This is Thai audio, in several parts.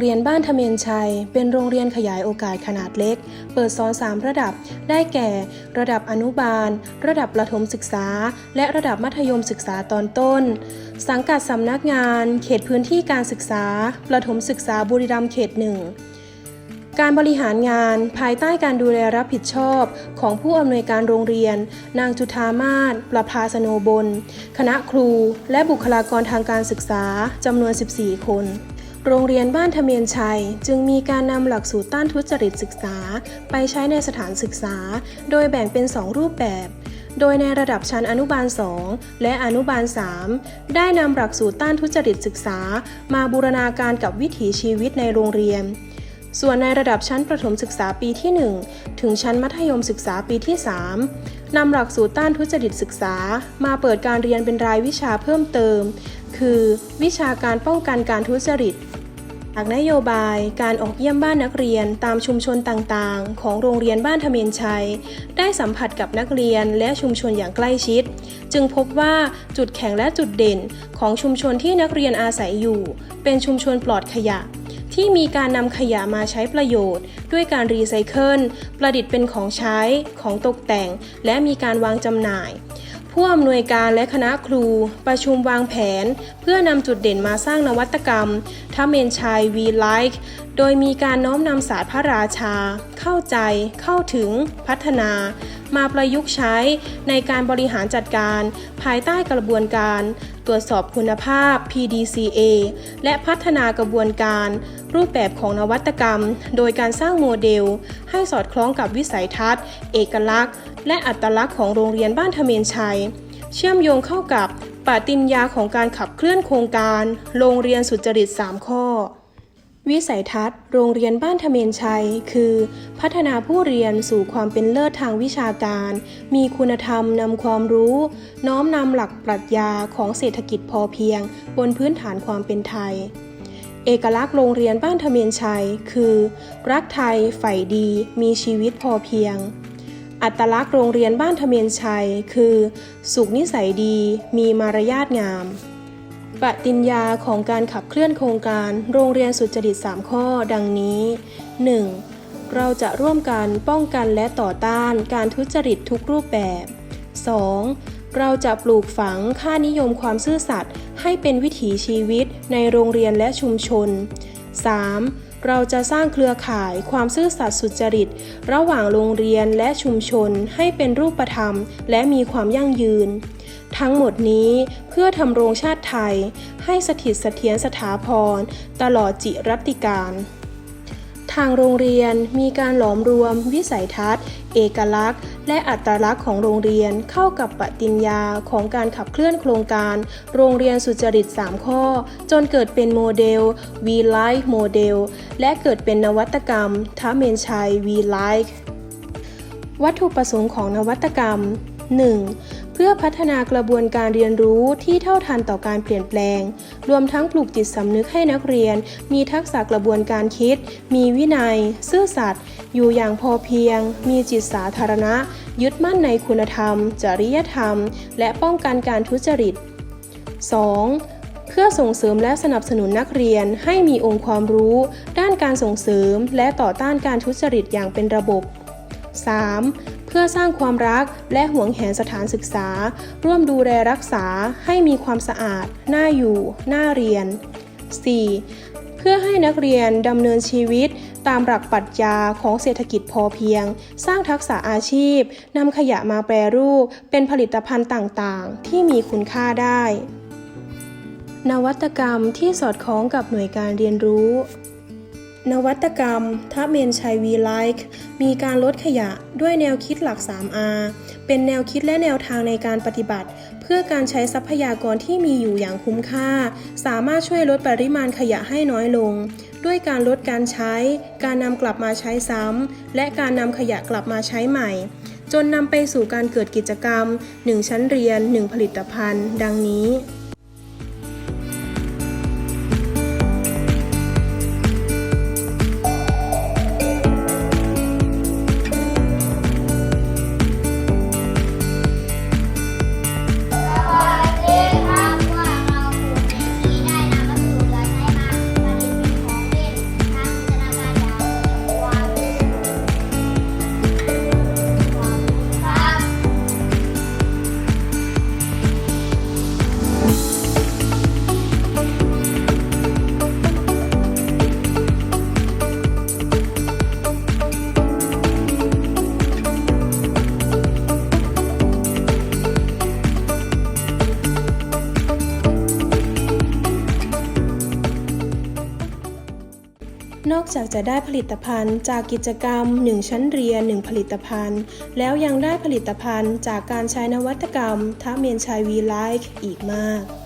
เรียนบ้านทเมนชัย เป็นโรงเรียนขยายโอกาสขนาดเล็ก เปิดสอน 3 ระดับ ได้แก่ ระดับอนุบาล ระดับประถมศึกษา และระดับมัธยมศึกษาตอนต้น สังกัดสำนักงาน เขตพื้นที่การศึกษา ประถมศึกษาบุรีรัมย์เขตหนึ่งการบริหารงานภายใต้การดูแลรับผิดชอบของผู้อำนวยการโรงเรียน นางจุธามาศประภาสโนบล คณะครู และบุคลากรทางการศึกษาจำนวน 14 คน โรงเรียนบ้านทะเมียนชัย จึงมีการนำหลักสูตรต้านทุจริตศึกษา ไปใช้ในสถานศึกษา โดยแบ่งเป็น 2 รูปแบบ โดยในระดับชั้นอนุบาล 2 และอนุบาล 3 ได้นำหลักสูตรต้านทุจริตศึกษา มาบูรณาการกับวิถีชีวิตในโรงเรียน ส่วนในระดับชั้นประถมศึกษาปีที่ 1 ถึงชั้นมัธยมศึกษาปีที่ 3 นำหลักสูตรต้านทุจริตศึกษา มาเปิดการเรียนเป็นรายวิชาเพิ่มเติม คือ วิชาการป้องกันการทุจริตจากนโยบายการออกเยี่ยมบ้านนักเรียนตามชุมชนต่างๆ ของโรงเรียนบ้านทเมนชัย ได้สัมผัสกับนักเรียนและชุมชนอย่างใกล้ชิด จึงพบว่าจุดแข็งและจุดเด่นของชุมชนที่นักเรียนอาศัยอยู่ เป็นชุมชนปลอดขยะ ที่มีการนำขยะมาใช้ประโยชน์ ด้วยการรีไซเคิลประดิษฐ์เป็นของใช้ของตกแต่ง และมีการวางจำหน่าย ผู้อำนวยการและคณะครู ประชุมวางแผน เพื่อนำจุดเด่นมาสร้างนวัตกรรมทัเมนชัย We Like โดยมีการน้อมนำศาสตร์พระราชา เข้าใจ เข้าถึง พัฒนา มาประยุกต์ใช้ในการบริหารจัดการ ภายใต้กระบวนการ ตรวจสอบคุณภาพ PDCA และพัฒนากระบวนการ รูปแบบของนวัตกรรม โดยการสร้างโมเดล ให้สอดคล้องกับวิสัยทัศน์ เอกลักษณ์ และอัตลักษณ์ของโรงเรียนบ้านทเมนชัย เชื่อมโยงเข้ากับปฏิญญาของการขับเคลื่อนโครงการ โรงเรียนสุจริต 3 ข้อ วิสัยทัศน์ โรงเรียนบ้านทเมนชัย คือ พัฒนาผู้เรียนสู่ความเป็นเลิศทางวิชาการ มีคุณธรรมนำความรู้ น้อมนำหลักปรัชญาของเศรษฐกิจพอเพียง บนพื้นฐานความเป็นไทย เอกลักษณ์โรงเรียนบ้านทเมียนชัย คือ รักไทยใฝ่ดี มีชีวิตพอเพียง อัตลักษณ์โรงเรียนบ้านทเมียนชัย คือ สุขนิสัยดี มีมารยาทงาม ปฏิญญาของการขับเคลื่อนโครงการโรงเรียนสุจริต 3 ข้อ ดังนี้ 1. เราจะร่วมกันป้องกันและต่อต้านการทุจริตทุกรูปแบบ 2. เราจะปลูกฝังค่านิยมความซื่อสัตย์ให้เป็นวิถีชีวิตในโรงเรียนและชุมชน 3. เราจะสร้างเครือข่ายความซื่อสัตย์สุจริต ระหว่างโรงเรียนและชุมชนให้เป็นรูปธรรม และมีความยั่งยืน ทั้งหมดนี้เพื่อทำโรงชาติไทย ให้สถิตเสถียรสถาพรตลอดจิรัติการ ทางโรงเรียนมีการหลอมรวม วิสัยทัศน์ เอกลักษณ์ และอัตลักษณ์ของโรงเรียนเข้ากับปฏิญญาของการขับเคลื่อนโครงการ โรงเรียนสุจริต 3 ข้อ จนเกิดเป็นโมเดล We Like Model และเกิดเป็นนวัตกรรมท้าเมนชัย We Like วัตถุประสงค์ของนวัตกรรม 1. เพื่อพัฒนากระบวนการเรียนรู้ที่เท่าทันต่อการเปลี่ยนแปลง รวมทั้งปลูกจิตสำนึกให้นักเรียน มีทักษะกระบวนการคิด มีวินัย ซื่อสัตย์ อยู่อย่างพอเพียง มีจิตสาธารณะ ยึดมั่นในคุณธรรม จริยธรรม และป้องกันการทุจริต 2. เพื่อส่งเสริมและสนับสนุนนักเรียนให้มีองค์ความรู้ ด้านการส่งเสริมและต่อต้านการทุจริตอย่างเป็นระบบ 3. เพื่อสร้างความรักและหวงแหนสถานศึกษา ร่วมดูแลรักษาให้มีความสะอาด น่าอยู่ น่าเรียน 4. เพื่อให้นักเรียนดำเนินชีวิตตามหลักปรัชญาของเศรษฐกิจพอเพียง สร้างทักษะอาชีพนำขยะมาแปรรูป เป็นผลิตภัณฑ์ต่างๆ ที่มีคุณค่าได้ นวัตกรรมที่สอดคล้องกับหน่วยการเรียนรู้ นวัตกรรมทัพเมนชัยวีไลค์มีการลดขยะด้วยแนวคิดหลัก 3R เป็นแนวคิดและแนวทางในการปฏิบัติ เพื่อการใช้ทรัพยากรที่มีอยู่อย่างคุ้มค่า สามารถช่วยลดปริมาณขยะให้น้อยลง ด้วยการลดการใช้ การนำกลับมาใช้ซ้ำและการนำขยะกลับมาใช้ใหม่ จนนำไปสู่การเกิดกิจกรรม 1 ชั้นเรียน 1 ผลิตภัณฑ์ ดังนี้ นอกจากจะได้ผลิตภัณฑ์จากกิจกรรม 1 ชั้นเรียน 1 ผลิตภัณฑ์ แล้วยังได้ผลิตภัณฑ์จากการใช้นวัตกรรมทัเมียนชัยวีไลค์อีกมาก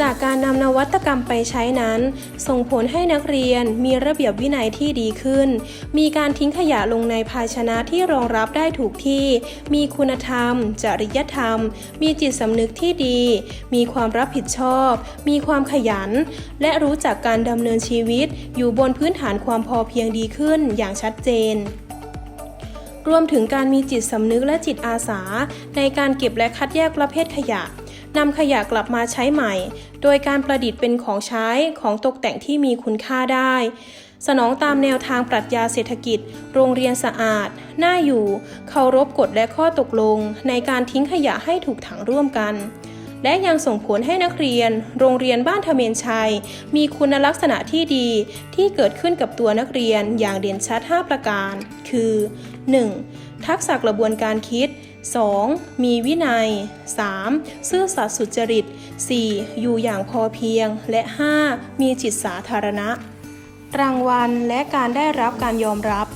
จากการนำนวัตกรรมไปใช้นั้น ส่งผลให้นักเรียนมีระเบียบวินัยที่ดีขึ้น มีการทิ้งขยะลงในภาชนะที่รองรับได้ถูกที่ มีคุณธรรม จริยธรรม มีจิตสำนึกที่ดี มีความรับผิดชอบ มีความขยัน และรู้จักการดำเนินชีวิต อยู่บนพื้นฐานความพอเพียงดีขึ้นอย่างชัดเจนรวมถึงการมีจิตสำนึกและจิตอาสา ในการเก็บและคัดแยกประเภทขยะ นำขยะกลับมาใช้ใหม่ โดยการประดิษฐ์เป็นของใช้ของตกแต่งที่มีคุณค่าได้ สนองตามแนวทางปรัชญาเศรษฐกิจ โรงเรียนสะอาด น่าอยู่ เคารพกฎและข้อตกลง ในการทิ้งขยะให้ถูกถังร่วมกันและยังส่งผลให้นักเรียน โรงเรียนบ้านทะเมนชัย มีคุณลักษณะที่ดีที่เกิดขึ้นกับตัวนักเรียนอย่างเด่นชัด 5 ประการ คือ 1. ทักษะกระบวนการคิด 2. มีวินัย 3. ซื่อสัตย์สุจริต 4. อยู่อย่างพอเพียง และ 5. มีจิตสาธารณะ รางวัลและการได้รับการยอมรับ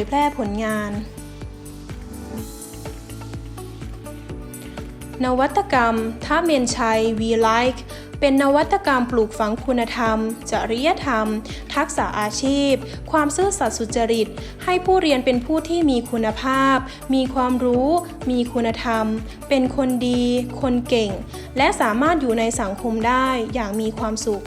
ยแพร่ผลงาน นวัตกรรมท่าเมนชัย We Like เป็นนวัตกรรมปลูกฝังคุณธรรม จริยธรรม ทักษะอาชีพ ความซื่อสัตย์สุจริต ให้ผู้เรียนเป็นผู้ที่มีคุณภาพ มีความรู้ มีคุณธรรม เป็นคนดี คนเก่ง และสามารถอยู่ในสังคมได้อย่างมีความสุข